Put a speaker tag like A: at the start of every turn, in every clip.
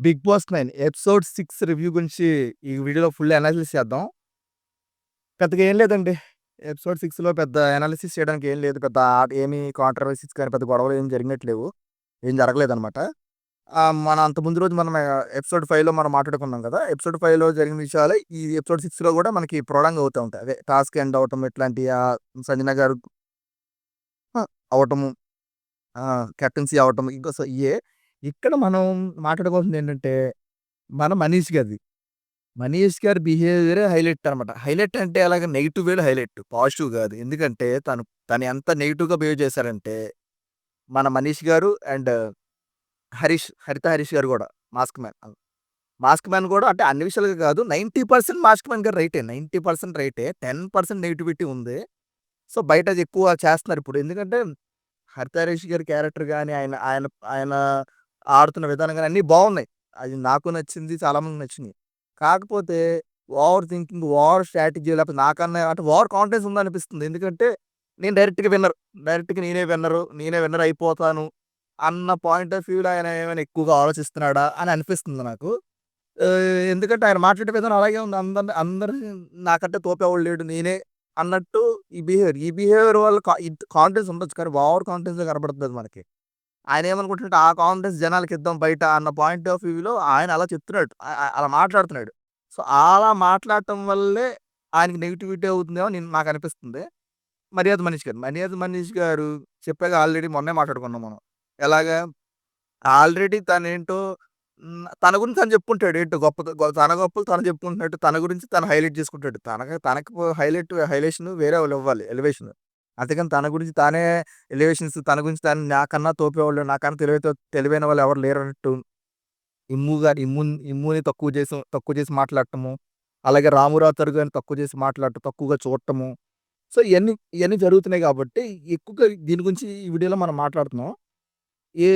A: 'Bigg Boss nine episode six review గురించి ఈ వీడియోలో ఫుల్ అనాలిసిస్ చేద్దాం. పెద్దగా ఏం లేదండి. ఎపిసోడ్ సిక్స్లో పెద్ద అనాలిసిస్ చేయడానికి ఏం లేదు. పెద్ద ఏమీ కాంట్రవర్సీస్ కానీ, పెద్ద గొడవలు ఏం జరిగినట్లేవు ఏం జరగలేదనమాట. మన అంత ముందు రోజు మనం ఎపిసోడ్ ఫైవ్లో మనం మాట్లాడుకున్నాం కదా! ఎపిసోడ్ ఫైవ్లో జరిగిన విషయాలు ఈ ఎపిసోడ్ సిక్స్లో కూడా మనకి ప్రొలాంగ్ అవుతూ ఉంటాయి. అదే టాస్క్ ఎండ్ అవ్వటం ఇట్లాంటి సంజన గారు అవటము కెప్టెన్సీ అవటం ఇంకో ఇయే ఇక్కడ మనం మాట్లాడుకోవాల్సింది ఏంటంటే, మన మనీష్ గారిది. మనీష్ గారి బిహేవియరే హైలైట్ అనమాట. హైలైట్ అంటే అలాగ నెగిటివ్ వేలో హైలైట్. పాజిటివ్ కాదు. ఎందుకంటే తను తను ఎంత నెగిటివ్గా బిహేవ్ చేశారంటే, మన మనీష్ గారు అండ్ హరీష్, హరిత హరీష్ గారు కూడా మాస్క్ మ్యాన్. మాస్క్ మ్యాన్ కూడా అంటే అన్ని విషయాలుగా కాదు 90% మాస్క్ మ్యాన్ గారు రైటే. 90% రైటే. 10% నెగటివిటీ ఉంది. సో, బయట అది ఎక్కువ చేస్తున్నారు ఇప్పుడు. ఎందుకంటే హరిత హరీష్ గారి క్యారెక్టర్ కానీ ఆయన ఆయన ఆయన ఆడుతున్న విధానం కానీ అన్నీ బాగున్నాయి అది నాకు నచ్చింది. చాలామందికి నచ్చింది కాకపోతే ఓవర్ థింకింగ్, ఓవర్ స్ట్రాటజీ లేకపోతే నాకన్నా అంటే ఓవర్ కాన్ఫిడెన్స్ ఉందనిపిస్తుంది. ఎందుకంటే నేను డైరెక్ట్‌గా విన్నర్. డైరెక్ట్‌గా నేనే విన్నరు. నేనే విన్నర్ అయిపోతాను. అన్న పాయింట్ ఆఫ్ వ్యూలో ఆయన ఏమైనా ఎక్కువగా ఆలోచిస్తున్నాడా అని అనిపిస్తుంది నాకు. ఎందుకంటే ఆయన మాట్లాడే విధానం అలాగే ఉంది. అందరిని అందరు నాకంటే తోపేవాడు లేడు. నేనే అన్నట్టు ఈ బిహేవియర్. ఈ బిహేవియర్ వల్ల కా కాన్ఫిడెన్స్ ఉండొచ్చు. కానీ ఓవర్ కాన్ఫిడెన్స్ కనబడుతుంది మనకి. ఆయన ఏమనుకుంటున్నాడు ఆ కాంగ్రెస్ జనాలకి ఇద్దాం బయట అన్న పాయింట్ ఆఫ్ వ్యూలో ఆయన అలా చెప్తున్నాడు. అలా మాట్లాడుతున్నాడు. సో, అలా మాట్లాడటం వల్లే ఆయనకి నెగటివిటీ అవుతుందేమో నేను నాకు అనిపిస్తుంది. మర్యాద మనీష్ గారు. మర్యాద మనీష్ గారు చెప్పాగా ఆల్రెడీ మొన్నే మాట్లాడుకున్నాం మనం. ఎలాగా ఆల్రెడీ తనేంటో ఏంటో తన గురించి తను చెప్పుకుంటాడు. ఏంటో గొప్ప తన గొప్పలు తను చెప్పుకుంటున్నట్టు తన గురించి తను హైలైట్ చేసుకుంటాడు. తనకి తనకి హైలైట్ హైలైషన్ వేరే వాళ్ళు ఇవ్వాలి ఎలివేషన్. అంతేకాని తన గురించి తానే ఎలివేషన్స్ తన గురించి తాను నాకన్నా తోపేవాళ్ళు, నాకన్నా తెలివి తెలివైన వాళ్ళు ఎవరు లేరన్నట్టు ఇమ్ము గాని ఇమ్ము ఇమ్ముని తక్కువ చేసి తక్కువ చేసి మాట్లాడటము. అలాగే రామురాతరు గారిని తక్కువ చేసి మాట్లాడటం, తక్కువగా చూడటము. సో, ఇవన్నీ ఇవన్నీ జరుగుతున్నాయి కాబట్టి ఎక్కువగా దీని గురించి ఈ వీడియోలో మనం మాట్లాడుతున్నాం. ఏ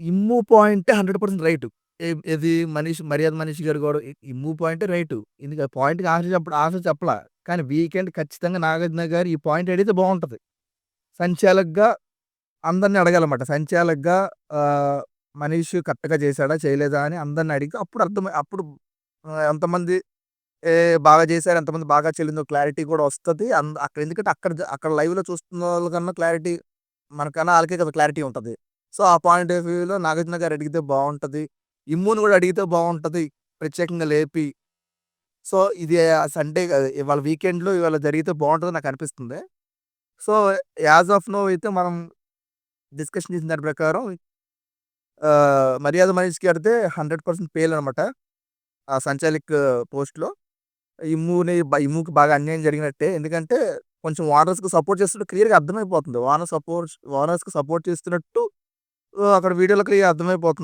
A: ఇమ్ము పాయింటే 100% రైటు. ఏ మనిషి మర్యాద మనిషి గారు కూడా ఈ ఇమ్ము పాయింట్ రైట్ ఇందుకు పాయింట్‌కి ఆశ చెప్ప ఆశ చెప్పలా. కానీ వీకెండ్ ఖచ్చితంగా నాగార్జున గారు ఈ పాయింట్ అడిగితే బాగుంటుంది సంచాలక్‌గా అందరిని అడగాలన్నమాట. సంచాలకుగా మనిషి కరెక్ట్‌గా చేశాడా? చేయలేదా? అని అందరిని అడిగితే అప్పుడు అర్థమై అప్పుడు ఎంతమంది ఏ బాగా చేశారు, ఎంతమంది బాగా చెల్లిందో క్లారిటీ కూడా వస్తుంది అంద అక్కడ ఎందుకంటే అక్కడ అక్కడ లైవ్‌లో చూస్తున్న కన్నా క్లారిటీ మనకన్నా వాళ్ళకే కదా క్లారిటీ ఉంటుంది సో, ఆ పాయింట్ ఆఫ్ వ్యూలో నాగార్జున గారు అడిగితే బాగుంటుంది ఇమ్ముని కూడా అడిగితే బాగుంటుంది ప్రత్యేకంగా లేపి. సో, ఇది సండే ఇవాళ వీకెండ్‌లో ఇవాళ జరిగితే బాగుంటుంది నాకు అనిపిస్తుంది. సో, యాజ్ ఆఫ్ నో అయితే మనం డిస్కషన్ చేసిన దాని ప్రకారం మర్యాద మనీష్ గారిదే 100% ఫెయిల్ అనమాట. ఆ సంచాలిక్ పోస్ట్‌లో. ఇమ్ముని ఇమ్ముకి బాగా అన్యాయం జరిగినట్టే. ఎందుకంటే కొంచెం ఓనర్స్‌కి సపోర్ట్ చేస్తున్నట్టు క్లియర్‌గా అర్థమైపోతుంది. ఓనర్ సపోర్ట్ ఓనర్స్‌కి సపోర్ట్ చేస్తున్నట్టు అక్కడ వీడియోలో క్లియర్‌గా అర్థమైపోతుంది.